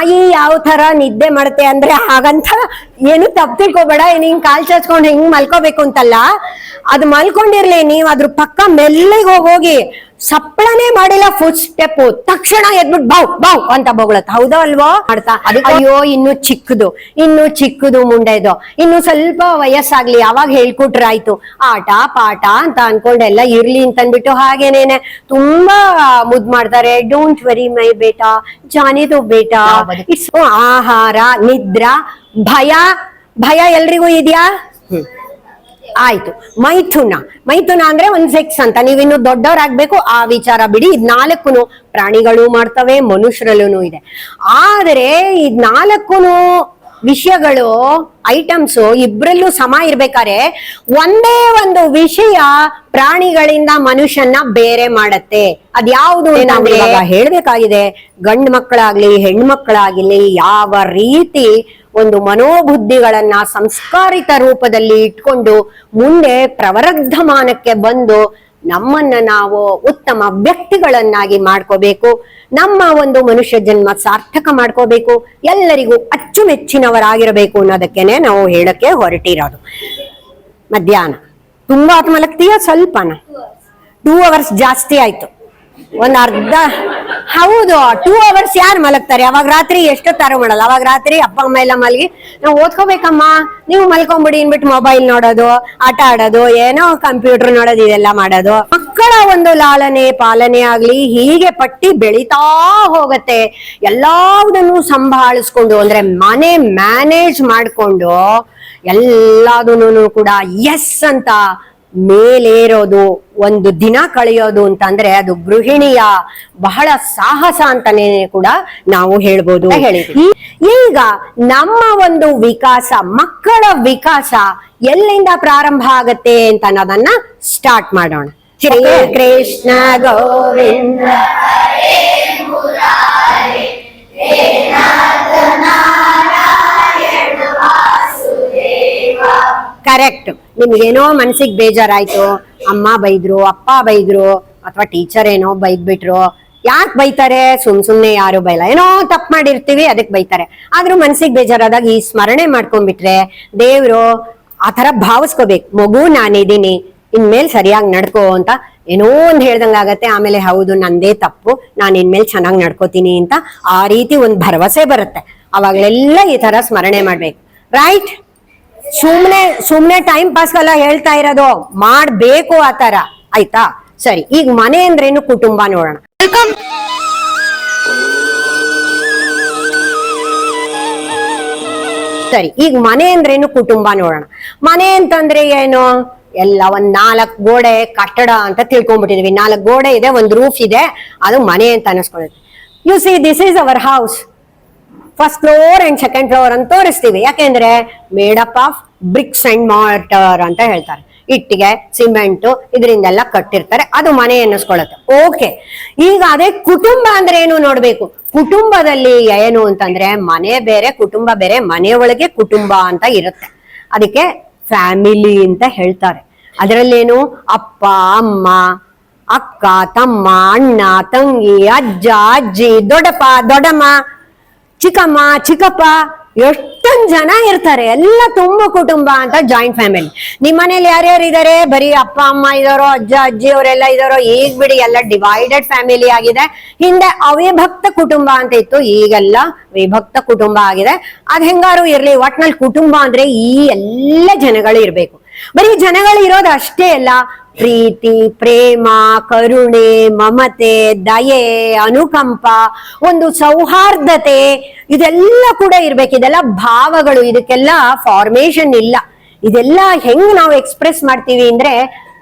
ನಾಯಿ ಯಾವ ತರ ನಿದ್ದೆ ಮಾಡುತ್ತೆ ಅಂದ್ರೆ ಹಾಗಂತ ಏನು ತಪ್ಪು ತಿಳ್ಕೊಬೇಡ ಹಿಂಗ್ ಕಾಲ್ ಚಾಚ್ಕೊಂಡು ಹಿಂಗ್ ಮಲ್ಕೋಬೇಕು ಅಂತಲ್ಲ. ಅದು ಮಲ್ಕೊಂಡಿರ್ಲಿ, ನೀವ್ ಅದ್ರ ಪಕ್ಕ ಮೆಲ್ಲಿಗೆ ಹೋಗಿ. ಸಪ್ಪಳನೆ ಮಾಡಿಲ್ಲ ಫುಟ್ ಸ್ಟೆಪ್ ತಕ್ಷಣ ಎದ್ಬಿಟ್ ಬೌ ಬೌ ಅಂತ ಬೊಗಳತ್. ಹೌದಾ ಅಲ್ವೋ? ಮಾಡ್ತಾ ಅಯ್ಯೋ ಇನ್ನು ಚಿಕ್ಕದು ಇನ್ನು ಚಿಕ್ಕದು ಮುಂಡೆದು ಇನ್ನು ಸ್ವಲ್ಪ ವಯಸ್ಸಾಗ್ಲಿ ಅವಾಗ ಹೇಳ್ಕೊಟ್ರಾಯ್ತು ಆಟ ಪಾಠ ಅಂತ ಅನ್ಕೊಂಡೆಲ್ಲ ಇರ್ಲಿ ಅಂತ ಅನ್ಬಿಟ್ಟು ಹಾಗೇನೇನೆ. ತುಂಬಾ ಮುದ್ ಮಾಡ್ತಾರೆ. ಡೋಂಟ್ ವರಿ ಮೈ ಬೇಟಾ ಜಾನಿದು ಬೇಟಾ ಇಟ್ಸ್ ಆಹಾರ ನಿದ್ರಾ ಭಯ. ಭಯ ಎಲ್ರಿಗೂ ಇದೆಯಾ? ಆಯ್ತು. ಮೈಥುನ. ಮೈಥುನ ಅಂದ್ರೆ ಒಂದ್ ಸೆಕ್ಸ್ ಅಂತ. ನೀವಿನ್ನು ದೊಡ್ಡವರಾಗ್ಬೇಕು, ಆ ವಿಚಾರ ಬಿಡಿ. ಇದ್ ನಾಲ್ಕುನು ಪ್ರಾಣಿಗಳು ಮಾಡ್ತವೆ ಮನುಷ್ಯರಲ್ಲೂ ಇದೆ. ಆದರೆ ಇದ್ ನಾಲ್ಕುನು ವಿಷಯಗಳು ಐಟಮ್ಸ್ ಇಬ್ರಲ್ಲೂ ಸಮ ಇರ್ಬೇಕಾದ್ರೆ ಒಂದೇ ಒಂದು ವಿಷಯ ಪ್ರಾಣಿಗಳಿಂದ ಮನುಷ್ಯನ್ನ ಬೇರೆ ಮಾಡತ್ತೆ. ಅದ್ಯಾವುದು ಹೇಳ್ಬೇಕಾಗಿದೆ ಗಂಡ್ ಮಕ್ಕಳಾಗ್ಲಿ ಹೆಣ್ಮಕ್ಳಾಗ್ಲಿ ಯಾವ ರೀತಿ ಒಂದು ಮನೋಬುದ್ಧಿಗಳನ್ನ ಸಂಸ್ಕಾರಿತ ರೂಪದಲ್ಲಿ ಇಟ್ಕೊಂಡು ಮುಂದೆ ಪ್ರವರ್ಧಮಾನಕ್ಕೆ ಬಂದು ನಮ್ಮನ್ನ ನಾವು ಉತ್ತಮ ವ್ಯಕ್ತಿಗಳನ್ನಾಗಿ ಮಾಡ್ಕೋಬೇಕು. ನಮ್ಮ ಒಂದು ಮನುಷ್ಯ ಜನ್ಮ ಸಾರ್ಥಕ ಮಾಡ್ಕೋಬೇಕು. ಎಲ್ಲರಿಗೂ ಅಚ್ಚುಮೆಚ್ಚಿನವರಾಗಿರಬೇಕು ಅನ್ನೋದಕ್ಕೇನೆ ನಾವು ಹೇಳಕ್ಕೆ ಹೊರಟಿರೋದು. ಮಧ್ಯಾಹ್ನ. ತುಂಬಾ ಹೊತ್ತು ಸ್ವಲ್ಪನ? ಟೂ ಅವರ್ಸ್ ಜಾಸ್ತಿ ಆಯ್ತು. ಒಂದ್ ಅರ್ಧ, ಹೌದು ಟೂ ಅವರ್ಸ್ ಯಾರು ಮಲಗ್ತಾರೆ? ಅವಾಗ ರಾತ್ರಿ ಎಷ್ಟೊತ್ತಾರು ಮಾಡಲ್ಲ? ಅವಾಗ ರಾತ್ರಿ ಅಪ್ಪ, ಅಮ್ಮ ಎಲ್ಲ ಮಲಗಿ, ನಾವು ಓದ್ಕೋಬೇಕಮ್ಮ, ನೀವು ಮಲ್ಕೊಂಬಿಡಿ ಅನ್ಬಿಟ್ಟು ಮೊಬೈಲ್ ನೋಡೋದು, ಆಟ ಆಡೋದು, ಏನೋ ಕಂಪ್ಯೂಟರ್ ನೋಡೋದು, ಇದೆಲ್ಲ ಮಾಡೋದು. ಮಕ್ಕಳ ಒಂದು ಲಾಲನೆ, ಪಾಲನೆ ಆಗ್ಲಿ, ಹೀಗೆ ಪಟ್ಟಿ ಬೆಳೀತಾ ಹೋಗತ್ತೆ. ಎಲ್ಲಾವುದನ್ನು ಸಂಭಾಳಿಸ್ಕೊಂಡು, ಅಂದ್ರೆ ಮನೆ ಮ್ಯಾನೇಜ್ ಮಾಡ್ಕೊಂಡು, ಎಲ್ಲದನ್ನು ಕೂಡ ಎಸ್ ಅಂತ ಮೇಲೇರೋದು ಒಂದು ದಿನ ಕಳೆಯೋದು ಅಂತಂದ್ರೆ ಅದು ಗೃಹಿಣಿಯ ಬಹಳ ಸಾಹಸ ಅಂತಾನೆ ಕೂಡ ನಾವು ಹೇಳ್ಬೋದು. ಹೇಳಿದ್ವಿ. ಈಗ ನಮ್ಮ ಒಂದು ವಿಕಾಸ ಮಕ್ಕಳ ವಿಕಾಸ ಎಲ್ಲಿಂದ ಪ್ರಾರಂಭ ಆಗತ್ತೆ ಅಂತ ಅನ್ನೋದನ್ನ ಸ್ಟಾರ್ಟ್ ಮಾಡೋಣ. ಶ್ರೀ ಕೃಷ್ಣ ಗೋವಿಂದ. ಕರೆಕ್ಟ್ ನಿಮ್ಗೇನೋ ಮನ್ಸಿಗೆ ಬೇಜಾರಾಯ್ತು, ಅಮ್ಮ ಬೈದ್ರು, ಅಪ್ಪ ಬೈದ್ರು, ಅಥವಾ ಟೀಚರ್ ಏನೋ ಬೈದ್ಬಿಟ್ರು, ಯಾಕೆ ಬೈತಾರೆ? ಸುಮ್ ಸುಮ್ನೆ ಯಾರು ಬೈಲ್ಲ. ಏನೋ ತಪ್ಪು ಮಾಡಿರ್ತೀವಿ ಅದಕ್ಕೆ ಬೈತಾರೆ. ಆದ್ರೂ ಮನ್ಸಿಗೆ ಬೇಜಾರಾದಾಗ ಈ ಸ್ಮರಣೆ ಮಾಡ್ಕೊಂಡ್ಬಿಟ್ರೆ ದೇವ್ರು ಆ ತರ ಭಾವಿಸ್ಕೋಬೇಕು. ಮಗು ನಾನಿದ್ದೀನಿ ಇನ್ಮೇಲೆ ಸರಿಯಾಗಿ ನಡ್ಕೋ ಅಂತ ಏನೋ ಒಂದ್ ಹೇಳ್ದಂಗೆ ಆಗತ್ತೆ. ಆಮೇಲೆ ಹೌದು, ನಂದೇ ತಪ್ಪು. ನಾನು ಇನ್ಮೇಲೆ ಚೆನ್ನಾಗಿ ನಡ್ಕೋತೀನಿ ಅಂತ ಆ ರೀತಿ ಒಂದು ಭರವಸೆ ಬರುತ್ತೆ. ಅವಾಗಲೆಲ್ಲ ಈ ತರ ಸ್ಮರಣೆ ಮಾಡ್ಬೇಕು. ರೈಟ್ ಸುಮ್ನೆ ಸುಮ್ನೆ ಟೈಮ್ ಪಾಸ್ಗೆಲ್ಲ ಹೇಳ್ತಾ ಇರೋದು. ಮಾಡ್ಬೇಕು ಆ ತರ ಆಯ್ತಾ? ಸರಿ ಈಗ ಮನೆ ಅಂದ್ರೇನು ಕುಟುಂಬ ನೋಡೋಣ. ಸರಿ ಈಗ ಮನೆ ಅಂದ್ರೇನು ಕುಟುಂಬ ನೋಡೋಣ. ಮನೆ ಅಂತಂದ್ರೆ ಏನು? ಎಲ್ಲ ಒಂದ್ ನಾಲ್ಕ್ ಗೋಡೆ ಕಟ್ಟಡ ಅಂತ ತಿಳ್ಕೊಂಡ್ಬಿಟ್ಟಿದೀವಿ. ನಾಲ್ಕ್ ಗೋಡೆ ಇದೆ ಒಂದ್ ರೂಫ್ ಇದೆ. ಅದು ಮನೆ ಅಂತ ಅನಿಸ್ಕೊಳ್ಳುತ್ತೆ. You see this is our house first floor and second floor ಅಂತ ತೋರಿಸ್ತೀವಿ. ಯಾಕೆಂದ್ರೆ made up of bricks and mortar ಅಂತ ಹೇಳ್ತಾರೆ. ಇಟ್ಟಿಗೆ ಸಿಮೆಂಟ್ ಇದರಿಂದೆಲ್ಲ ಕಟ್ಟಿರ್ತಾರೆ. ಅದು ಮನೆ ಅನ್ನಿಸ್ಕೊಳ್ಳುತ್ತೆ ಓಕೆ ಈಗ ಅದೇ ಕುಟುಂಬ ಅಂದ್ರೆ ಏನು ನೋಡ್ಬೇಕು? ಕುಟುಂಬದಲ್ಲಿ ಏನು ಅಂತಂದ್ರೆ ಮನೆ ಬೇರೆ, ಕುಟುಂಬ ಬೇರೆ ಮನೆಯೊಳಗೆ ಕುಟುಂಬ ಅಂತ ಇರುತ್ತೆ. ಅದಕ್ಕೆ ಫ್ಯಾಮಿಲಿ ಅಂತ ಹೇಳ್ತಾರೆ. ಅದರಲ್ಲೇನು ಅಪ್ಪ, ಅಮ್ಮ, ಅಕ್ಕ, ತಮ್ಮ, ಅಣ್ಣ, ತಂಗಿ, ಅಜ್ಜ, ಅಜ್ಜಿ, ದೊಡ್ಡಪ್ಪ, ದೊಡ್ಡಮ್ಮ ಚಿಕ್ಕಮ್ಮ, ಚಿಕ್ಕಪ್ಪ, ಎಷ್ಟೊಂದ್ ಜನ ಇರ್ತಾರೆ. ಎಲ್ಲ ತುಂಬ ಕುಟುಂಬ ಅಂತ ಜಾಯಿಂಟ್ ಫ್ಯಾಮಿಲಿ ನಿಮ್ ಮನೇಲಿ ಯಾರ್ಯಾರು ಇದಾರೆ? ಬರೀ ಅಪ್ಪ, ಅಮ್ಮ ಇದಾರೋ, ಅಜ್ಜ, ಅಜ್ಜಿ ಅವರೆಲ್ಲ ಇದಾರೋ? ಈಗ ಬಿಡಿ, ಎಲ್ಲ ಡಿವೈಡೆಡ್ ಫ್ಯಾಮಿಲಿ ಆಗಿದೆ. ಹಿಂದೆ ಅವಿಭಕ್ತ ಕುಟುಂಬ ಅಂತ ಇತ್ತು. ಈಗೆಲ್ಲ ವಿಭಕ್ತ ಕುಟುಂಬ ಆಗಿದೆ. ಅದ್ ಹೆಂಗಾರು ಇರ್ಲಿ? ಒಟ್ನಲ್ಲಿ ಕುಟುಂಬ ಅಂದ್ರೆ ಈ ಎಲ್ಲ ಜನಗಳು ಇರ್ಬೇಕು. ಬರೀ ಜನಗಳು ಇರೋದು ಅಷ್ಟೇ ಅಲ್ಲ. ಪ್ರೀತಿ, ಪ್ರೇಮ, ಕರುಣೆ, ಮಮತೆ, ದಯೆ, ಅನುಕಂಪ, ಒಂದು ಸೌಹಾರ್ದತೆ, ಇದೆಲ್ಲ ಕೂಡ ಇರ್ಬೇಕು. ಇದೆಲ್ಲ ಭಾವಗಳು, ಇದಕ್ಕೆಲ್ಲ ಫಾರ್ಮೇಶನ್ ಇಲ್ಲ. ಇದೆಲ್ಲ ಹೆಂಗ್ ನಾವು ಎಕ್ಸ್ಪ್ರೆಸ್ ಮಾಡ್ತೀವಿ ಅಂದ್ರೆ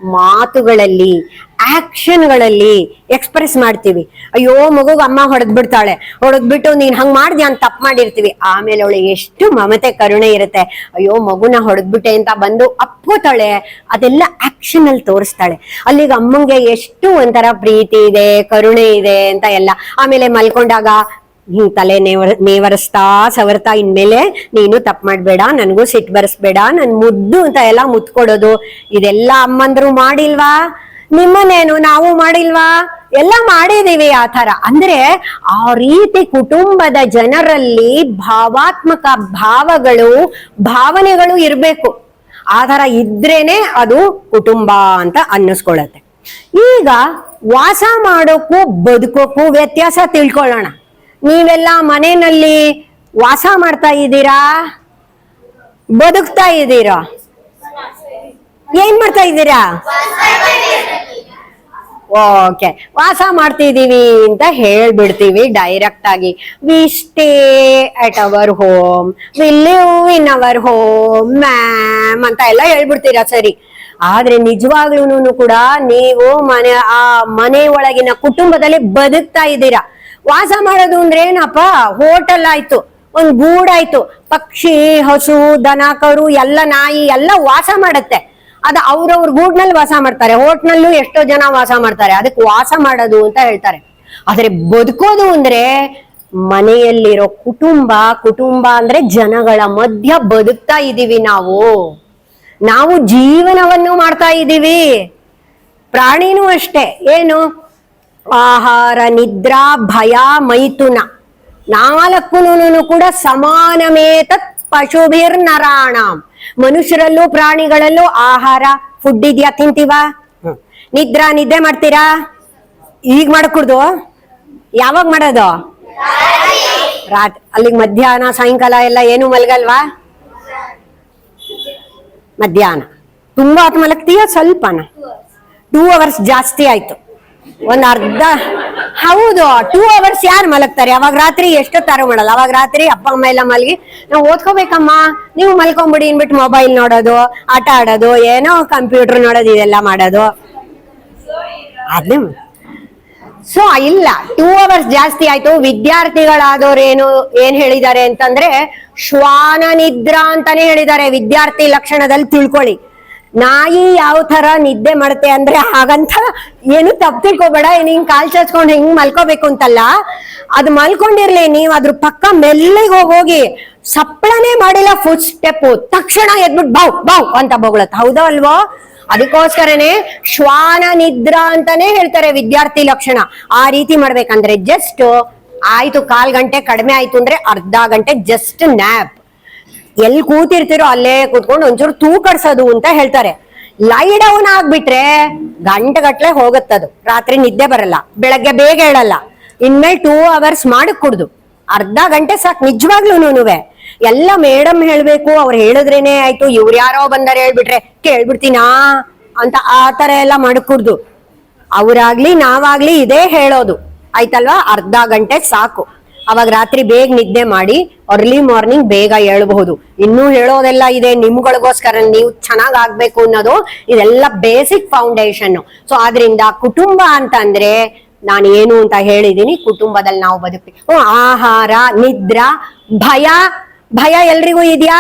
ಮಾತುಗಳಲ್ಲಿ. ಆಕ್ಷನ್ಗಳಲ್ಲಿ ಎಕ್ಸ್ಪ್ರೆಸ್ ಮಾಡ್ತೀವಿ. ಅಯ್ಯೋ, ಮಗುಗೆ ಅಮ್ಮ ಹೊಡೆದ್ ಬಿಡ್ತಾಳೆ. ಹೊಡೆದ್ಬಿಟ್ಟು ನೀನ್ ಹಂಗ್ ಮಾಡ್ದಿ ಅಂತ ತಪ್ಪು ಮಾಡಿರ್ತೀವಿ. ಆಮೇಲೆ ಅವಳಿಗೆ ಎಷ್ಟು ಮಮತೆ, ಕರುಣೆ ಇರುತ್ತೆ. ಅಯ್ಯೋ, ಮಗುನ ಹೊಡೆದ್ಬಿಟ್ಟೆ ಅಂತ ಬಂದು ಅಪ್ಕೋತಾಳೆ. ಅದೆಲ್ಲ ಆಕ್ಷನ್ ಅಲ್ಲಿ ತೋರಿಸ್ತಾಳೆ. ಅಲ್ಲಿಗೆ ಅಮ್ಮಂಗೆ ಎಷ್ಟು ಒಂಥರ ಪ್ರೀತಿ ಇದೆ, ಕರುಣೆ ಇದೆ ಅಂತ ಎಲ್ಲ. ಆಮೇಲೆ ಮಲ್ಕೊಂಡಾಗ ಹಿಂಗ್ ತಲೆ ನೇವರ್, ನೇವರಿಸ್ತಾ ಸವರ್ತಾ, ಇನ್ಮೇಲೆ ನೀನು ತಪ್ಪು ಮಾಡ್ಬೇಡ, ನನಗೂ ಸಿಟ್ಟು ಬರ್ಸ್ಬೇಡ, ನನ್ ಮುದ್ದು ಅಂತ ಎಲ್ಲ ಮುತ್ಕೊಡೋದು. ಇದೆಲ್ಲ ಅಮ್ಮಂದ್ರು ಮಾಡಿಲ್ವಾ? ನಿಮ್ಮನ್ನೇನು ನಾವು ಮಾಡಿಲ್ವಾ? ಎಲ್ಲ ಮಾಡಿದೀವಿ ಆ ತರ ಅಂದ್ರೆ ಆ ರೀತಿ ಕುಟುಂಬದ ಜನರಲ್ಲಿ ಭಾವಾತ್ಮಕ ಭಾವಗಳು, ಭಾವನೆಗಳು ಇರ್ಬೇಕು. ಆ ತರ ಇದ್ರೇನೆ ಅದು ಕುಟುಂಬ ಅಂತ ಅನ್ನಿಸ್ಕೊಳತ್ತೆ ಈಗ ವಾಸ ಮಾಡೋಕ್ಕೂ ಬದುಕೋಕ್ಕೂ ವ್ಯತ್ಯಾಸ ತಿಳ್ಕೊಳ್ಳೋಣ. ನೀವೆಲ್ಲ ಮನೆಯಲ್ಲಿ ವಾಸ ಮಾಡ್ತಾ ಇದ್ದೀರಾ? ಬದುಕ್ತಾ ಇದ್ದೀರಾ? ಏನ್ ಮಾಡ್ತಾ ಇದ್ದೀರಾ? ಓಕೆ. ವಾಸ ಮಾಡ್ತಿದ್ದೀವಿ ಅಂತ ಹೇಳ್ಬಿಡ್ತೀವಿ ಡೈರೆಕ್ಟ್ ಆಗಿ. We stay at our home we live in our home ma'am ಅಂತ ಎಲ್ಲ ಹೇಳ್ಬಿಡ್ತೀರಾ ಸರಿ. ಆದ್ರೆ ನಿಜವಾಗ್ಲೂ ಕೂಡ ನೀವು ಮನೆ, ಆ ಮನೆ ಒಳಗಿನ ಕುಟುಂಬದಲ್ಲಿ ಬದುಕ್ತಾ ಇದ್ದೀರಾ. ವಾಸ ಮಾಡೋದು ಅಂದ್ರೆ ಏನಪ್ಪ? ಹೋಟೆಲ್ ಆಯ್ತು, ಒಂದ್ ಗೂಡಾಯ್ತು. ಪಕ್ಷಿ, ಹಸು, ದನ, ಕರು, ಎಲ್ಲ ನಾಯಿ ಎಲ್ಲ ವಾಸ ಮಾಡತ್ತೆ. ಅದು ಅವ್ರವ್ರ ಗೂಡ್ನಲ್ಲಿ ವಾಸ ಮಾಡ್ತಾರೆ, ಹೋಟ್ನಲ್ಲೂ ಎಷ್ಟೋ ಜನ ವಾಸ ಮಾಡ್ತಾರೆ, ಅದಕ್ಕೆ ವಾಸ ಮಾಡೋದು ಅಂತ ಹೇಳ್ತಾರೆ. ಆದ್ರೆ ಬದುಕೋದು ಅಂದ್ರೆ ಮನೆಯಲ್ಲಿರೋ ಕುಟುಂಬ ಕುಟುಂಬ ಅಂದ್ರೆ ಜನಗಳ ಮಧ್ಯ ಬದುಕ್ತಾ ಇದೀವಿ ನಾವು. ನಾವು ಜೀವನವನ್ನು ಮಾಡ್ತಾ ಇದ್ದೀವಿ ಪ್ರಾಣಿನೂ ಅಷ್ಟೇ, ಏನು? ಆಹಾರ, ನಿದ್ರಾ, ಭಯ, ಮೈಥುನ. ನಾಲ್ಕು ಕೂಡ ಸಮಾನಮೇತ ಪಶುಭಿರ್ ನರಾಣ ಮನುಷ್ಯರಲ್ಲೂ ಪ್ರಾಣಿಗಳಲ್ಲೂ ಆಹಾರ ಫುಡ್ ಇದೆಯಾ ತಿಂತೀವ? ನಿದ್ರಾ ನಿದ್ದೆ ಮಾಡ್ತೀರಾ? ಈಗ ಮಾಡಕೂಡ್ದು? ಯಾವಾಗ ಮಾಡೋದು? ರಾತ್ರಿ ಅಲ್ಲಿಗೆ ಮಧ್ಯಾಹ್ನ ಸಾಯಂಕಾಲ ಎಲ್ಲ ಏನು ಮಲಗಲ್ವಾ? ಮಧ್ಯಾಹ್ನ. ತುಂಬಾ ಹೊತ್ತು ಮಲಗ್ತೀಯ? ಸ್ವಲ್ಪನ? ಟೂ ಅವರ್ಸ್ ಜಾಸ್ತಿ ಆಯ್ತು. ಒಂದ್ ಅರ್ಧ, ಹೌದು ಟೂ ಅವರ್ಸ್ ಯಾರು ಮಲಗ್ತಾರೆ? ಅವಾಗ ರಾತ್ರಿ ಎಷ್ಟು ತರ ಮಾಡಲ್ಲ? ಅವಾಗ ರಾತ್ರಿ ಅಪ್ಪ, ಅಮ್ಮ ಎಲ್ಲ ಮಲಗಿ, ನಾವು ಓದ್ಕೋಬೇಕಮ್ಮ, ನೀವು ಮಲ್ಕೊಂಬಿಡಿ ಅನ್ಬಿಟ್ಟು ಮೊಬೈಲ್ ನೋಡೋದು, ಆಟ ಆಡೋದು, ಏನೋ ಕಂಪ್ಯೂಟರ್ ನೋಡೋದು, ಇದೆಲ್ಲ ಮಾಡೋದು. ಅದೇ ಸೊ ಇಲ್ಲ ಟೂ ಅವರ್ಸ್ ಜಾಸ್ತಿ ಆಯ್ತು. ವಿದ್ಯಾರ್ಥಿಗಳಾದವ್ರು ಏನು ಏನ್ ಹೇಳಿದ್ದಾರೆ ಅಂತಂದ್ರೆ ಶ್ವಾನ ನಿದ್ರಾ ಅಂತಾನೆ ಹೇಳಿದ್ದಾರೆ. ವಿದ್ಯಾರ್ಥಿ ಲಕ್ಷಣದಲ್ಲಿ ತಿಳ್ಕೊಳ್ಳಿ. ನಾಯಿ ಯಾವ ತರ ನಿದ್ದೆ ಮಾಡುತ್ತೆ ಅಂದ್ರೆ ಹಾಗಂತ ಏನು ತಪ್ಪು ತಿಳ್ಕೊಬೇಡ ಹಿಂಗ್ ಕಾಲ್ ಚಾಚ್ಕೊಂಡು ಹಿಂಗ್ ಮಲ್ಕೋಬೇಕು ಅಂತಲ್ಲ, ಅದು ಮಲ್ಕೊಂಡಿರ್ಲಿ, ನೀವ್ ಅದ್ರ ಪಕ್ಕ ಮೆಲ್ಲಿಗೆ ಹೋಗಿ ಸಪ್ಪಳನೆ ಮಾಡಿಲ್ಲ ಫುಟ್ ಸ್ಟೆಪ್ ತಕ್ಷಣ ಎದ್ಬಿಟ್ಟು ಬೌ ಬೌ ಅಂತ ಬೊಗಳತ್ ಹೌದಾ ಅಲ್ವೋ? ಅದಕ್ಕೋಸ್ಕರನೇ ಶ್ವಾನ ನಿದ್ರಾ ಅಂತಾನೆ ಹೇಳ್ತಾರೆ ವಿದ್ಯಾರ್ಥಿ ಲಕ್ಷಣ. ಆ ರೀತಿ ಮಾಡ್ಬೇಕಂದ್ರೆ ಜಸ್ಟ್ ಆಯ್ತು, ಕಾಲ್ ಗಂಟೆ ಕಡಿಮೆ ಆಯ್ತು ಅಂದ್ರೆ ಅರ್ಧ ಗಂಟೆ ಜಸ್ಟ್ ನ್ಯಾಪ್ ಎಲ್ಲಿ ಕೂತಿರ್ತೀರೋ ಅಲ್ಲೇ ಕೂತ್ಕೊಂಡು ಒಂಚೂರು ತೂಕಡ್ಸೋದು ಅಂತ ಹೇಳ್ತಾರೆ. ಲೈ ಡೌನ್ ಆಗ್ಬಿಟ್ರೆ ಗಂಟೆಗಟ್ಲೆ ಹೋಗುತ್ತದು. ರಾತ್ರಿ ನಿದ್ದೆ ಬರಲ್ಲ. ಬೆಳಗ್ಗೆ ಬೇಗ ಹೇಳಲ್ಲ. ಇನ್ಮೇಲೆ ಟೂ ಅವರ್ಸ್ ಮಾಡಕ್ ಕುಡ್ದು. ಅರ್ಧ ಗಂಟೆ ಸಾಕು. ನಿಜವಾಗ್ಲೂ ಎಲ್ಲ ಮೇಡಮ್ ಹೇಳ್ಬೇಕು. ಅವ್ರು ಹೇಳಿದ್ರೇನೆ ಆಯ್ತು. ಇವ್ರು ಯಾರೋ ಬಂದಾರೆ ಹೇಳ್ಬಿಟ್ರೆ ಕೇಳ್ಬಿಡ್ತೀನಾ ಅಂತ ಆ ತರ ಎಲ್ಲ ಮಾಡಕೂಡ್ದು ಅವ್ರಾಗ್ಲಿ, ನಾವಾಗ್ಲಿ ಇದೇ ಹೇಳೋದು. ಆಯ್ತಲ್ವಾ? ಅರ್ಧ ಗಂಟೆ ಸಾಕು. ಅವಾಗ ರಾತ್ರಿ ಬೇಗ ನಿದ್ದೆ ಮಾಡಿ ಅರ್ಲಿ ಮಾರ್ನಿಂಗ್ ಬೇಗ ಹೇಳ್ಬಹುದು ಇನ್ನೂ ಹೇಳೋದೆಲ್ಲ ಇದೆ, ನಿಮ್ಗಳಿಗೋಸ್ಕರ ನೀವು ಚೆನ್ನಾಗ್ ಆಗ್ಬೇಕು ಅನ್ನೋದು ಇದೆಲ್ಲ ಬೇಸಿಕ್ ಫೌಂಡೇಶನ್ ಸೊ ಆದ್ರಿಂದ ಕುಟುಂಬ ಅಂತಂದ್ರೆ ನಾನು ಏನು ಅಂತ ಹೇಳಿದೀನಿ, ಕುಟುಂಬದಲ್ಲಿ ನಾವು ಬದುಕ್ತೀವಿ. ಆಹಾರ, ನಿದ್ರಾ, ಭಯ ಭಯ ಎಲ್ರಿಗೂ ಇದೆಯಾ?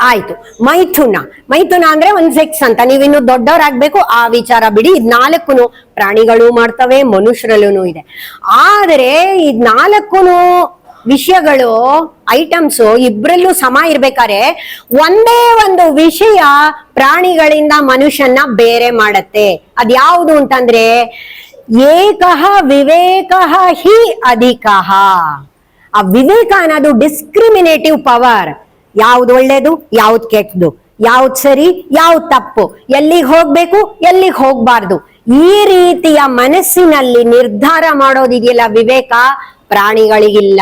ಆಯ್ತು. ಮೈಥುನ. ಮೈಥುನ ಅಂದ್ರೆ ಒಂದ್ ಸೆಕ್ಸ್ ಅಂತ. ನೀವಿನ್ನು ದೊಡ್ಡವರಾಗ್ಬೇಕು, ಆ ವಿಚಾರ ಬಿಡಿ. ಇದ್ ನಾಲ್ಕುನು ಪ್ರಾಣಿಗಳು ಮಾಡ್ತವೆ ಮನುಷ್ಯರಲ್ಲೂ ಇದೆ. ಆದರೆ ಇದ್ ನಾಲ್ಕುನು ವಿಷಯಗಳು, ಐಟಮ್ಸ್ ಇಬ್ರಲ್ಲೂ ಸಮ ಇರ್ಬೇಕಾದ್ರೆ ಒಂದೇ ಒಂದು ವಿಷಯ ಪ್ರಾಣಿಗಳಿಂದ ಮನುಷ್ಯನ ಬೇರೆ ಮಾಡತ್ತೆ. ಅದ್ಯಾವುದು ಅಂತಂದ್ರೆ ಏಕಃ ವಿವೇಕ ಹಿ ಅಧಿಕ. ಆ ವಿವೇಕ ಅನ್ನೋದು ಡಿಸ್ಕ್ರಿಮಿನೇಟಿವ್ ಪವರ್ ಯಾವ್ದು ಒಳ್ಳೇದು, ಯಾವ್ದು ಕೆಟ್ಟದು. ಯಾವ್ದು ಸರಿ, ಯಾವ್ದು ತಪ್ಪು. ಎಲ್ಲಿಗೆ ಹೋಗ್ಬೇಕು, ಎಲ್ಲಿಗೆ ಹೋಗ್ಬಾರ್ದು. ಈ ರೀತಿಯ ಮನಸ್ಸಿನಲ್ಲಿ ನಿರ್ಧಾರ ಮಾಡೋದಿದೆಯಲ್ಲ ವಿವೇಕ? ಪ್ರಾಣಿಗಳಿಗಿಲ್ಲ.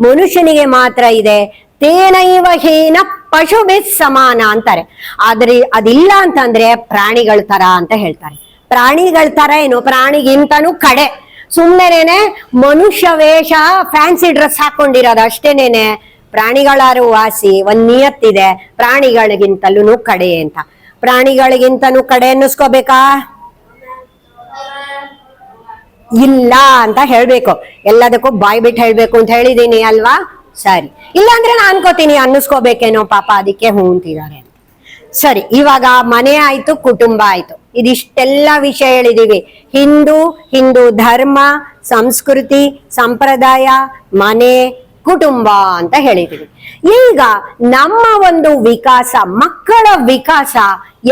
ಮನುಷ್ಯನಿಗೆ ಮಾತ್ರ ಇದೆ. ತೇನೈವ ಹೀನ ಪಶುಭಿ ಸಮಾನ ಅಂತಾರೆ. ಆದ್ರೆ ಅದಿಲ್ಲ ಅಂತಂದ್ರೆ ಪ್ರಾಣಿಗಳ ತರ ಅಂತ ಹೇಳ್ತಾರೆ. ಪ್ರಾಣಿಗಳ ತರ ಏನು? ಪ್ರಾಣಿಗಿಂತನೂ ಕಡೆ. ಸುಮ್ಮನೆನೆ ಮನುಷ್ಯ ವೇಷ ಫ್ಯಾನ್ಸಿ ಡ್ರೆಸ್ ಹಾಕೊಂಡಿರೋದು ಅಷ್ಟೇನೇನೆ. ಪ್ರಾಣಿಗಳಾರು ವಾಸಿ, ಒಂದ್ ನಿಯತ್ತಿದೆ, ಪ್ರಾಣಿಗಳಿಗಿಂತಲೂ ಕಡೆ ಅಂತ. ಪ್ರಾಣಿಗಳಿಗಿಂತನು ಕಡೆ ಅನ್ನಿಸ್ಕೋಬೇಕಾ ಇಲ್ಲ ಅಂತ ಹೇಳ್ಬೇಕು. ಎಲ್ಲದಕ್ಕೂ ಬಾಯ್ ಬಿಟ್ಟು ಹೇಳ್ಬೇಕು ಅಂತ ಹೇಳಿದೀನಿ ಅಲ್ವಾ? ಸರಿ. ಇಲ್ಲ ಅಂದ್ರೆ ನಾನು ಅನ್ಕೋತೀನಿ ಅನ್ನಿಸ್ಕೋಬೇಕೇನೋ ಪಾಪ, ಅದಕ್ಕೆ ಹೂ ಅಂತಿದ್ದಾರೆ ಸರಿ, ಇವಾಗ ಮನೆ ಆಯ್ತು, ಕುಟುಂಬ ಆಯ್ತು. ಇದಿಷ್ಟೆಲ್ಲ ವಿಷಯ ಹೇಳಿದೀವಿ. ಹಿಂದೂ ಹಿಂದೂ ಧರ್ಮ, ಸಂಸ್ಕೃತಿ, ಸಂಪ್ರದಾಯ, ಮನೆ ಕುಟುಂಬ ಅಂತ ಹೇಳಿದೀವಿ. ಈಗ ನಮ್ಮ ಒಂದು ವಿಕಾಸ, ಮಕ್ಕಳ ವಿಕಾಸ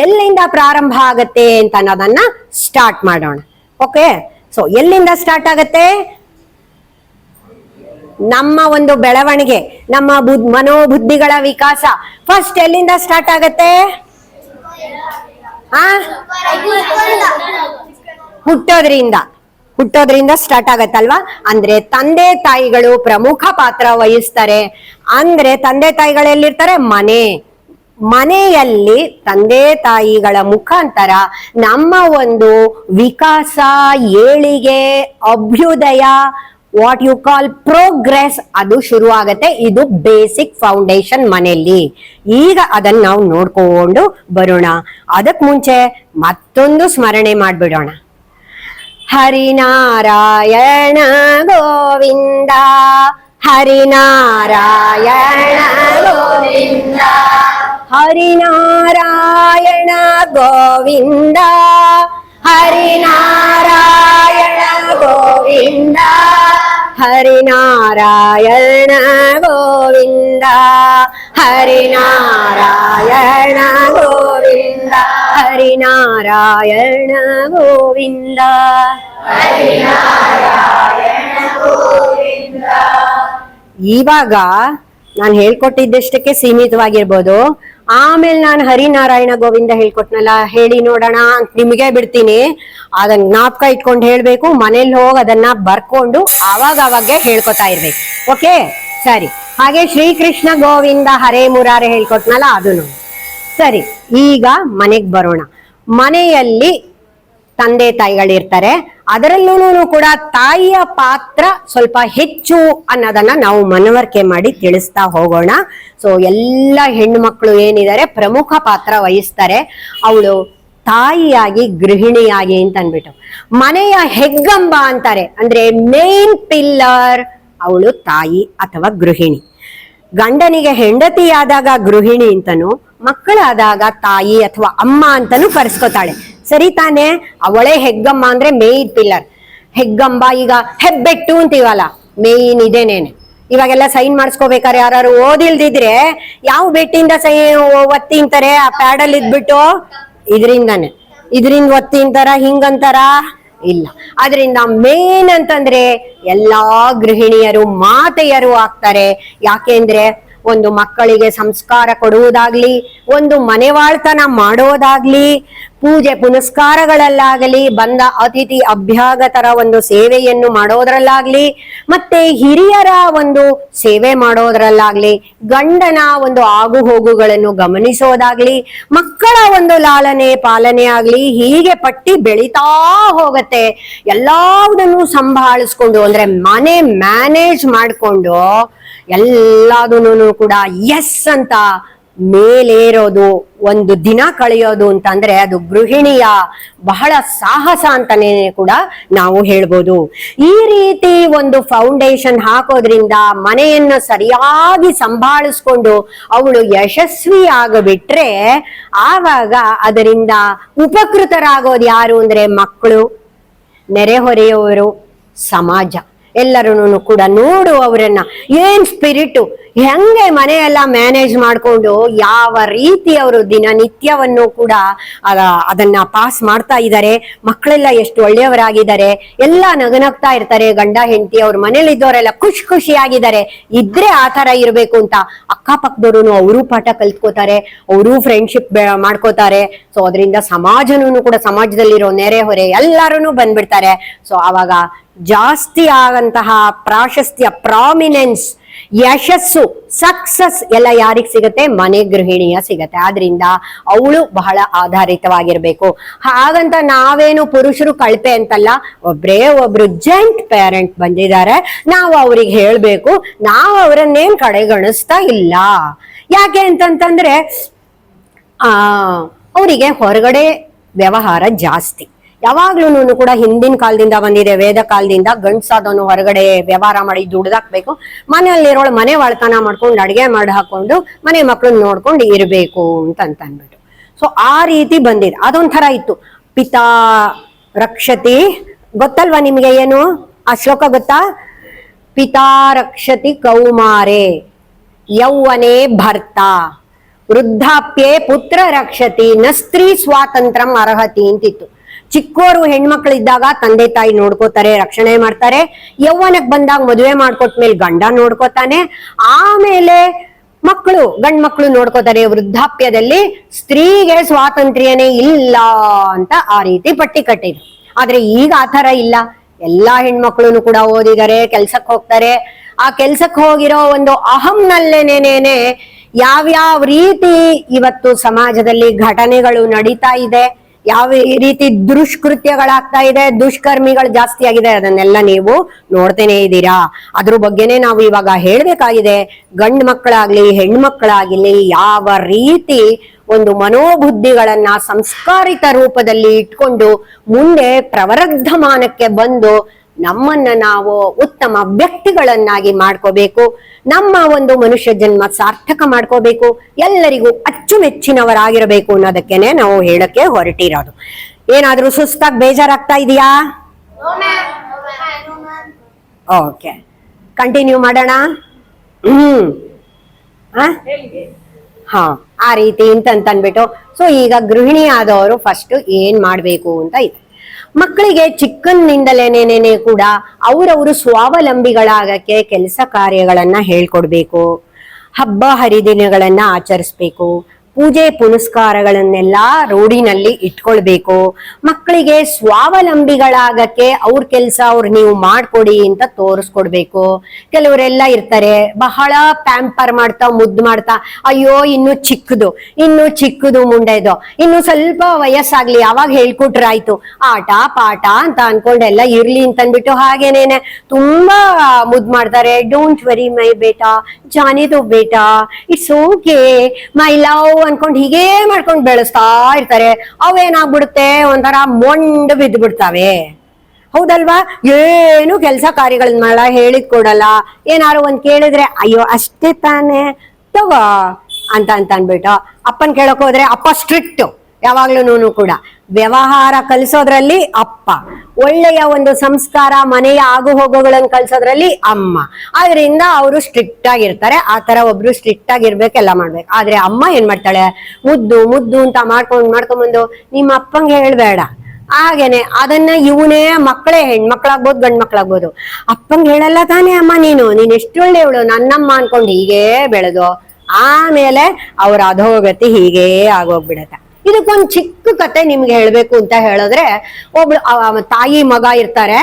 ಎಲ್ಲಿಂದ ಪ್ರಾರಂಭ ಆಗತ್ತೆ ಅಂತ ಅನ್ನೋದನ್ನ ಸ್ಟಾರ್ಟ್ ಮಾಡೋಣ. ಓಕೆ ಸೊ ಎಲ್ಲಿಂದ ಸ್ಟಾರ್ಟ್ ಆಗತ್ತೆ? ನಮ್ಮ ಒಂದು ಬೆಳವಣಿಗೆ, ನಮ್ಮ ಬುದ್, ಮನೋಬುದ್ಧಿಗಳ ವಿಕಾಸ. ಫಸ್ಟ್ ಎಲ್ಲಿಂದ ಸ್ಟಾರ್ಟ್ ಆಗತ್ತೆ? ಹುಟ್ಟೋದ್ರಿಂದ. ಹುಟ್ಟೋದ್ರಿಂದ ಸ್ಟಾರ್ಟ್ ಆಗತ್ತಲ್ವಾ? ಅಂದ್ರೆ ತಂದೆ ತಾಯಿಗಳು ಪ್ರಮುಖ ಪಾತ್ರ ವಹಿಸ್ತಾರೆ. ಅಂದ್ರೆ ತಂದೆ ತಾಯಿಗಳು ಎಲ್ಲಿರ್ತಾರೆ? ಮನೆ. ಮನೆಯಲ್ಲಿ ತಂದೆ ತಾಯಿಗಳ ಮುಖಾಂತರ ನಮ್ಮ ಒಂದು ವಿಕಾಸ, ಏಳಿಗೆ, ಅಭ್ಯುದಯ ವಾಟ್ ಯು ಕಾಲ್ ಪ್ರೋಗ್ರೆಸ್ ಅದು ಶುರು ಆಗತ್ತೆ. ಇದು ಬೇಸಿಕ್ ಫೌಂಡೇಶನ್ ಮನೆಯಲ್ಲಿ. ಈಗ ಅದನ್ನ ನಾವು ನೋಡ್ಕೊಂಡು ಬರೋಣ. ಅದಕ್ಕೆ ಮುಂಚೆ ಮತ್ತೊಂದು ಸ್ಮರಣೆ ಮಾಡ್ಬಿಡೋಣ. ಹರಿನಾರಾಯಣ ಗೋವಿಂದ ಹರಿನಾರಾಯಣ ಗೋವಿಂದ ಹರಿನಾರಾಯಣ ಗೋವಿಂದ ಹರಿನಾರಾಯಣ ಗೋವಿಂದ ಹರಿನಾರಾಯಣ ಗೋವಿಂದ ಹರಿನಾರಾಯಣ ಗೋವಿಂದ ಹರಿನಾರಾಯಣ ಗೋವಿಂದ. ಇವಾಗ ನಾನು ಹೇಳ್ಕೊಟ್ಟಿದ್ದಷ್ಟಕ್ಕೆ ಸೀಮಿತವಾಗಿರ್ಬೋದು. ಆಮೇಲೆ ನಾನು ಹರಿನಾರಾಯಣ ಗೋವಿಂದ ಹೇಳ್ಕೊಟ್ನಲ್ಲ, ಹೇಳಿ ನೋಡೋಣ ಅಂತ ನಿಮಗೆ ಬಿಡ್ತೀನಿ. ಅದನ್ನ ಜ್ಞಾಪಕ ಇಟ್ಕೊಂಡು ಹೇಳ್ಬೇಕು, ಮನೇಲಿ ಹೋಗಿ ಅದನ್ನ ಬರ್ಕೊಂಡು ಆವಾಗ ಅವಾಗೆ ಹೇಳ್ಕೊತಾ ಇರ್ಬೇಕು. ಓಕೆ? ಸರಿ. ಹಾಗೆ ಶ್ರೀಕೃಷ್ಣ ಗೋವಿಂದ ಹರೇ ಮುರಾರೆ ಹೇಳ್ಕೊಟ್ನಲ್ಲ ಅದನ್ನು ಸರಿ, ಈಗ ಮನೆಗ್ ಬರೋಣ. ಮನೆಯಲ್ಲಿ ತಂದೆ ತಾಯಿಗಳಿರ್ತಾರೆ. ಅದರಲ್ಲೂ ಕೂಡ ತಾಯಿಯ ಪಾತ್ರ ಸ್ವಲ್ಪ ಹೆಚ್ಚು ಅನ್ನೋದನ್ನ ನಾವು ಮನವರಿಕೆ ಮಾಡಿ ತಿಳಿಸ್ತಾ ಹೋಗೋಣ. ಸೊ ಎಲ್ಲ ಹೆಣ್ಣು ಮಕ್ಕಳು ಏನಿದ್ದಾರೆ, ಪ್ರಮುಖ ಪಾತ್ರ ವಹಿಸ್ತಾರೆ. ಅವಳು ತಾಯಿಯಾಗಿ, ಗೃಹಿಣಿಯಾಗಿ ಅಂತ ಅಂದ್ಬಿಟ್ಟು ಮನೆಯ ಹೆಗ್ಗಂಬ ಅಂತಾರೆ. ಅಂದ್ರೆ ಮೇನ್ ಪಿಲ್ಲರ್ ಅವಳು ತಾಯಿ ಅಥವಾ ಗೃಹಿಣಿ. ಗಂಡನಿಗೆ ಹೆಂಡತಿಯಾದಾಗ ಗೃಹಿಣಿ ಅಂತನು, ಮಕ್ಕಳಾದಾಗ ತಾಯಿ ಅಥವಾ ಅಮ್ಮ ಅಂತನೂ ಕರೆಸ್ಕೊತಾಳೆ. ಸರಿ ತಾನೆ? ಅವಳೇ ಹೆಗ್ಗಮ್ಮ ಅಂದ್ರೆ ಮೇಯ್ನ್ ಪಿಲ್ಲರ್ ಹೆಗ್ಗಂಬ ಈಗ ಹೆಬ್ಬೆಟ್ಟು ಅಂತೀವಲ್ಲ ಮೇಯ್ನ್ ಇದೇನೇನೆ ಇವಾಗೆಲ್ಲ ಸೈನ್ ಮಾಡಿಸ್ಕೋಬೇಕಾರೆ ಯಾರು ಓದಿಲ್ದಿದ್ರೆ ಯಾವ ಬೆಟ್ಟಿಂದ ಸೈ ಒತ್ತಿಂತಾರೆ? ಆ ಪ್ಯಾಡಲ್ ಇದ್ಬಿಟ್ಟು ಇದರಿಂದಾನೆ. ಇದರಿಂದ ಒತ್ತಿ ಅಂತಾರ ಹಿಂಗಂತಾರ? ಇಲ್ಲ. ಅದರಿಂದ ಮೇನ್ ಅಂತಂದ್ರೆ ಎಲ್ಲಾ ಗೃಹಿಣಿಯರು, ಮಾತೆಯರು ಆಗ್ತಾರೆ. ಯಾಕೆಂದ್ರೆ ಒಂದು ಮಕ್ಕಳಿಗೆ ಸಂಸ್ಕಾರ ಕೊಡುವುದಾಗ್ಲಿ, ಒಂದು ಮನೆವಾಳ್ತನ ಮಾಡೋದಾಗ್ಲಿ ಪೂಜೆ ಪುನಸ್ಕಾರಗಳಲ್ಲಾಗಲಿ, ಬಂದ ಅತಿಥಿ ಅಭ್ಯಾಗತರ ಒಂದು ಸೇವೆಯನ್ನು ಮಾಡೋದ್ರಲ್ಲಾಗ್ಲಿ, ಮತ್ತೆ ಹಿರಿಯರ ಒಂದು ಸೇವೆ ಮಾಡೋದ್ರಲ್ಲಾಗ್ಲಿ, ಗಂಡನ ಒಂದು ಆಗು ಹೋಗುಗಳನ್ನು ಗಮನಿಸೋದಾಗ್ಲಿ, ಮಕ್ಕಳ ಒಂದು ಲಾಲನೆ ಪಾಲನೆ ಆಗ್ಲಿ, ಹೀಗೆ ಪಟ್ಟಿ ಬೆಳಿತಾ ಹೋಗತ್ತೆ. ಎಲ್ಲಾವುದನ್ನು ಸಂಭಾಳಿಸ್ಕೊಂಡು, ಅಂದ್ರೆ ಮನೆ ಮ್ಯಾನೇಜ್ ಮಾಡಿಕೊಂಡು, ಎಲ್ಲದನ್ನು ಕೂಡ ಎಸ್ ಅಂತ ಮೇಲೇರೋದು, ಒಂದು ದಿನ ಕಳೆಯೋದು ಅಂತಂದ್ರೆ ಅದು ಗೃಹಿಣಿಯ ಬಹಳ ಸಾಹಸ ಅಂತಾನೆ ಕೂಡ ನಾವು ಹೇಳ್ಬೋದು. ಈ ರೀತಿ ಒಂದು ಫೌಂಡೇಶನ್ ಹಾಕೋದ್ರಿಂದ ಮನೆಯನ್ನು ಸರಿಯಾಗಿ ಸಂಭಾಳಿಸ್ಕೊಂಡು ಅವಳು ಯಶಸ್ವಿ ಆಗಬಿಟ್ರೆ ಆವಾಗ ಅದರಿಂದ ಉಪಕೃತರಾಗೋದು ಯಾರು ಅಂದ್ರೆ ಮಕ್ಕಳು, ನೆರೆಹೊರೆಯವರು, ಸಮಾಜ. ಎಲ್ಲರೂ ಕೂಡ ನೋಡು ಅವರನ್ನ ಏನ್ ಸ್ಪಿರಿಟು ಹೆಂಗೆ ಮನೆಯೆಲ್ಲ ಮ್ಯಾನೇಜ್ ಮಾಡಿಕೊಂಡು ಯಾವ ರೀತಿ ಅವರು ದಿನನಿತ್ಯವನ್ನು ಕೂಡ ಅದ- ಅದನ್ನ ಪಾಸ್ ಮಾಡ್ತಾ ಇದ್ದಾರೆ. ಮಕ್ಕಳೆಲ್ಲ ಎಷ್ಟು ಒಳ್ಳೆಯವರಾಗಿದ್ದಾರೆ. ಎಲ್ಲ ನಗನಗ್ತಾ ಇರ್ತಾರೆ. ಗಂಡ, ಹೆಂಡತಿ, ಅವ್ರ ಮನೇಲಿ ಇದ್ದವರೆಲ್ಲ ಖುಷಿ ಖುಷಿಯಾಗಿದ್ದಾರೆ. ಇದ್ರೆ ಆ ತರ ಇರಬೇಕು ಅಂತ ಅಕ್ಕಪಕ್ಕದವ್ರು ಅವರು ಪಾಠ ಕಲ್ತ್ಕೋತಾರೆ. ಅವರು ಫ್ರೆಂಡ್ಶಿಪ್ ಮಾಡ್ಕೋತಾರೆ. ಸೊ ಅದರಿಂದ ಸಮಾಜನೂ ಕೂಡ ಸಮಾಜದಲ್ಲಿರೋ ನೆರೆಹೊರೆ ಎಲ್ಲರೂ ಬಂದ್ಬಿಡ್ತಾರೆ. ಸೊ ಅವಾಗ ಜಾಸ್ತಿ ಆಗಂತಹ ಪ್ರಾಶಸ್ತ್ಯ ಪ್ರಾಮಿನೆನ್ಸ್, ಯಶಸ್ಸು, ಸಕ್ಸಸ್ ಎಲ್ಲ ಯಾರಿಗ್ ಸಿಗತ್ತೆ? ಮನೆ ಗೃಹಿಣಿಯ ಸಿಗತ್ತೆ. ಆದ್ರಿಂದ ಅವಳು ಬಹಳ ಆಧಾರಿತವಾಗಿರ್ಬೇಕು. ಹಾಗಂತ ನಾವೇನು ಪುರುಷರು ಕಳಪೆ ಅಂತಲ್ಲ, ಒಬ್ರೇ ಒಬ್ರು ಜೆಂಟ್ ಪೇರೆಂಟ್ ಬಂದಿದ್ದಾರೆ. ನಾವು ಅವ್ರಿಗೆ ಹೇಳ್ಬೇಕು, ನಾವು ಅವರನ್ನೇನ್ ಕಡೆಗಣಿಸ್ತಾ ಇಲ್ಲ. ಯಾಕೆ ಅಂತಂತಂದ್ರೆ, ಆ, ಅವರಿಗೆ ಹೊರಗಡೆ ವ್ಯವಹಾರ ಜಾಸ್ತಿ. ಯಾವಾಗ್ಲೂ ಕೂಡ ಹಿಂದಿನ ಕಾಲದಿಂದ ಬಂದಿದೆ, ವೇದ ಕಾಲದಿಂದ ಗಂಡ್ಸಾದವನು ಹೊರಗಡೆ ವ್ಯವಹಾರ ಮಾಡಿ ದುಡ್ದಾಕ್ಬೇಕು. ಮನೆಯಲ್ಲಿರೋಳು ಮನೆ ಒಳತನ ಮಾಡ್ಕೊಂಡು, ಅಡಿಗೆ ಮಾಡಿ ಹಾಕೊಂಡು, ಮನೆ ಮಕ್ಕಳನ್ನ ನೋಡ್ಕೊಂಡು ಇರಬೇಕು ಅಂತ ಅಂತ ಅಂದ್ಬಿಟ್ಟು ಸೊ ಆ ರೀತಿ ಬಂದಿದೆ. ಅದೊಂಥರ ಇತ್ತು. ಪಿತಾ ರಕ್ಷತಿ, ಗೊತ್ತಲ್ವಾ ನಿಮ್ಗೆ ಏನು? ಆ ಶ್ಲೋಕ ಗೊತ್ತಾ? ಪಿತಾ ರಕ್ಷತಿ ಕೌಮಾರೆ, ಯೌವನೆ ಭರ್ತ, ವೃದ್ಧಾಪ್ಯೆ ಪುತ್ರ ರಕ್ಷತಿ, ನ ಸ್ತ್ರೀ ಸ್ವಾತಂತ್ರ್ಯಂ ಅರ್ಹತಿ ಅಂತಿತ್ತು. ಚಿಕ್ಕೋರು ಹೆಣ್ಮಕ್ಳಿದ್ದಾಗ ತಂದೆ ತಾಯಿ ನೋಡ್ಕೋತಾರೆ, ರಕ್ಷಣೆ ಮಾಡ್ತಾರೆ. ಯೌವನಕ್ ಬಂದಾಗ ಮದುವೆ ಮಾಡ್ಕೊಟ್ಮೇಲೆ ಗಂಡ ನೋಡ್ಕೋತಾನೆ. ಆಮೇಲೆ ಮಕ್ಕಳು ಗಂಡ್ ಮಕ್ಕಳು ನೋಡ್ಕೋತಾರೆ ವೃದ್ಧಾಪ್ಯದಲ್ಲಿ. ಸ್ತ್ರೀಗೆ ಸ್ವಾತಂತ್ರ್ಯನೇ ಇಲ್ಲ ಅಂತ ಆ ರೀತಿ ಪಟ್ಟಿ ಕಟ್ಟಿದ್ರು. ಆದ್ರೆ ಈಗ ಆ ತರ ಇಲ್ಲ. ಎಲ್ಲಾ ಹೆಣ್ಮಕ್ಳು ಕೂಡ ಓದಿದ್ದಾರೆ ಕೆಲ್ಸಕ್ಕೆ ಹೋಗ್ತಾರೆ. ಆ ಕೆಲ್ಸಕ್ಕೆ ಹೋಗಿರೋ ಒಂದು ಅಹಂನಲ್ಲೇನೇನೆ ಯಾವ್ಯಾವ ರೀತಿ ಇವತ್ತು ಸಮಾಜದಲ್ಲಿ ಘಟನೆಗಳು ನಡೀತಾ ಇದೆ ಯಾವ ರೀತಿ ದುಷ್ಕೃತ್ಯಗಳಾಗ್ತಾ ಇದೆ, ದುಷ್ಕರ್ಮಿಗಳು ಜಾಸ್ತಿ ಆಗಿದೆ, ಅದನ್ನೆಲ್ಲ ನೀವು ನೋಡ್ತೇನೆ ಇದ್ದೀರಾ? ಅದ್ರ ಬಗ್ಗೆನೇ ನಾವು ಇವಾಗ ಹೇಳ್ಬೇಕಾಗಿದೆ, ಗಂಡ್ ಮಕ್ಕಳಾಗ್ಲಿ ಯಾವ ರೀತಿ ಒಂದು ಮನೋಬುದ್ಧಿಗಳನ್ನ ಸಂಸ್ಕಾರಿತ ರೂಪದಲ್ಲಿ ಇಟ್ಕೊಂಡು ಮುಂದೆ ಪ್ರವರ್ಧಮಾನಕ್ಕೆ ಬಂದು ನಮ್ಮನ್ನ ನಾವು ಉತ್ತಮ ವ್ಯಕ್ತಿಗಳನ್ನಾಗಿ ಮಾಡ್ಕೋಬೇಕು. ನಮ್ಮ ಒಂದು ಮನುಷ್ಯ ಜನ್ಮ ಸಾರ್ಥಕ ಮಾಡ್ಕೋಬೇಕು. ಎಲ್ಲರಿಗೂ ಅಚ್ಚುಮೆಚ್ಚಿನವರಾಗಿರಬೇಕು ಅನ್ನೋದಕ್ಕೇನೆ ನಾವು ಹೇಳಕ್ಕೆ ಹೊರಟಿರೋದು. ಏನಾದ್ರೂ ಸುಸ್ತಾಗಿ ಬೇಜಾರಾಗ್ತಾ ಇದೆಯಾ? ಓಕೆ ಕಂಟಿನ್ಯೂ ಮಾಡೋಣ. ಹ್ಮ್? ಹಾ ಆ ರೀತಿ ಅಂತ ಅಂದ್ಬಿಟ್ಟು ಸೊ ಈಗ ಗೃಹಿಣಿ ಆದವರು ಫಸ್ಟ್ ಏನ್ ಮಾಡ್ಬೇಕು ಅಂತ ಇದೆ. ಮಕ್ಕಳಿಗೆ ಚಿಕ್ಕಂದಿನಿಂದಲೇನೇನೆ ಕೂಡ ಅವರವರು ಸ್ವಾವಲಂಬಿಗಳಾಗಕ್ಕೆ ಕೆಲಸ ಕಾರ್ಯಗಳನ್ನ ಹೇಳ್ಕೊಡ್ಬೇಕು. ಹಬ್ಬ ಹರಿದಿನಗಳನ್ನ ಆಚರಿಸ್ಬೇಕು. ಪೂಜೆ ಪುನಸ್ಕಾರಗಳನ್ನೆಲ್ಲ ರೋಡಿನಲ್ಲಿ ಇಟ್ಕೊಳ್ಬೇಕು. ಮಕ್ಕಳಿಗೆ ಸ್ವಾವಲಂಬಿಗಳಾಗಕ್ಕೆ ಅವ್ರ ಕೆಲಸ ಅವ್ರು ನೀವು ಮಾಡ್ಕೊಡಿ ಅಂತ ತೋರಿಸ್ಕೊಡ್ಬೇಕು. ಕೆಲವರೆಲ್ಲ ಇರ್ತಾರೆ, ಬಹಳ ಪ್ಯಾಂಪರ್ ಮಾಡ್ತಾ, ಮುದ್ದು ಮಾಡ್ತಾ, ಅಯ್ಯೋ, ಇನ್ನು ಚಿಕ್ಕದು ಇನ್ನು ಚಿಕ್ಕದು ಮುಂಡೆದು ಇನ್ನು ಸ್ವಲ್ಪ ವಯಸ್ಸಾಗ್ಲಿ ಯಾವಾಗ ಹೇಳ್ಕೊಟ್ರಾಯ್ತು, ಆಟ, ಪಾಠ ಅಂತ ಅನ್ಕೊಂಡೆಲ್ಲ ಇರ್ಲಿ ಅಂತ ಅಂದ್ಬಿಟ್ಟು ಹಾಗೇನೇನೆ ತುಂಬಾ ಮುದ್ದು ಮಾಡ್ತಾರೆ ಡೋಂಟ್ ವರಿ ಮೈ ಬೇಟಾ ಜಾನಿದು ಬೇಟಾ ಇಟ್ಸ್ ಓಕೆ ಮೈ ಲವ್ ಅನ್ಕೊಂಡ್ ಹೀಗೆ ಮಾಡ್ಕೊಂಡ್ ಬೆಳೆಸ್ತಾ ಇರ್ತಾರೆ. ಅವೇನಾಗ್ಬಿಡುತ್ತೆ? ಒಂಥರ ಮೊಂಡ್ ಬಿದ್ದು ಬಿಡ್ತಾವೆ ಹೌದಲ್ವಾ? ಏನು ಕೆಲಸ ಕಾರ್ಯಗಳನ್ನ ಹೇಳಿದ್ ಕೊಡಲ್ಲ. ಏನಾರು ಒಂದ್ ಕೇಳಿದ್ರೆ, ಅಯ್ಯೋ, ಅಷ್ಟೇ ತಾನೇ. ತಗೋ. ಅಂತ ಅಂತ ಅನ್ಬಿಟ್ಟು ಅಪ್ಪನ್ ಕೇಳಕ್ ಹೋದ್ರೆ ಅಪ್ಪ ಸ್ಟ್ರಿಕ್ಟ್ ಯಾವಾಗ್ಲೂ ಕೂಡ. ವ್ಯವಹಾರ ಕಲಿಸೋದ್ರಲ್ಲಿ ಅಪ್ಪ. ಒಳ್ಳೆಯ ಒಂದು ಸಂಸ್ಕಾರ, ಮನೆಯ ಆಗು ಹೋಗುಗಳನ್ನು ಕಲಿಸೋದ್ರಲ್ಲಿ ಅಮ್ಮ. ಆದ್ರಿಂದ ಅವರು ಸ್ಟ್ರಿಕ್ಟ್ ಆಗಿರ್ತಾರೆ. ಆ ತರ ಒಬ್ರು ಸ್ಟ್ರಿಕ್ಟ್ ಆಗಿರ್ಬೇಕು, ಎಲ್ಲ ಮಾಡ್ಬೇಕು. ಆದ್ರೆ ಅಮ್ಮ ಏನ್ ಮಾಡ್ತಾಳೆ? ಮುದ್ದು ಮುದ್ದು ಅಂತ ಮಾಡ್ಕೊಂಡ್ ಮಾಡ್ಕೊಂಡ್ಬಂದು ನಿಮ್ಮ ಅಪ್ಪಂಗೆ ಹೇಳ್ಬೇಡ. ಹಾಗೇನೆ, ಅದನ್ನ ಇವನೇ ಮಕ್ಕಳೇ ಹೆಣ್ಮಕ್ಳಾಗ್ಬೋದು ಗಂಡ್ ಮಕ್ಳಾಗ್ಬೋದು ಅಪ್ಪಂಗೆ ಹೇಳಲ್ಲ ತಾನೇ ಅಮ್ಮ ನೀನು. ನೀನ್ ಎಷ್ಟು ಒಳ್ಳೆಯವಳು. ನನ್ನಮ್ಮ ಅನ್ಕೊಂಡು ಹೀಗೇ ಬೆಳೆದು, ಆಮೇಲೆ ಅವ್ರ ಅಧೋಗತಿ ಹೀಗೇ ಆಗೋಗ್ಬಿಡತ್ತೆ. ಇದಕ್ಕೊಂದು ಚಿಕ್ಕ ಕತೆ ನಿಮ್ಗೆ ಹೇಳ್ಬೇಕು ಅಂತ ಹೇಳಿದ್ರೆ ಒಬ್ಳು ತಾಯಿ ಮಗ ಇರ್ತಾರೆ.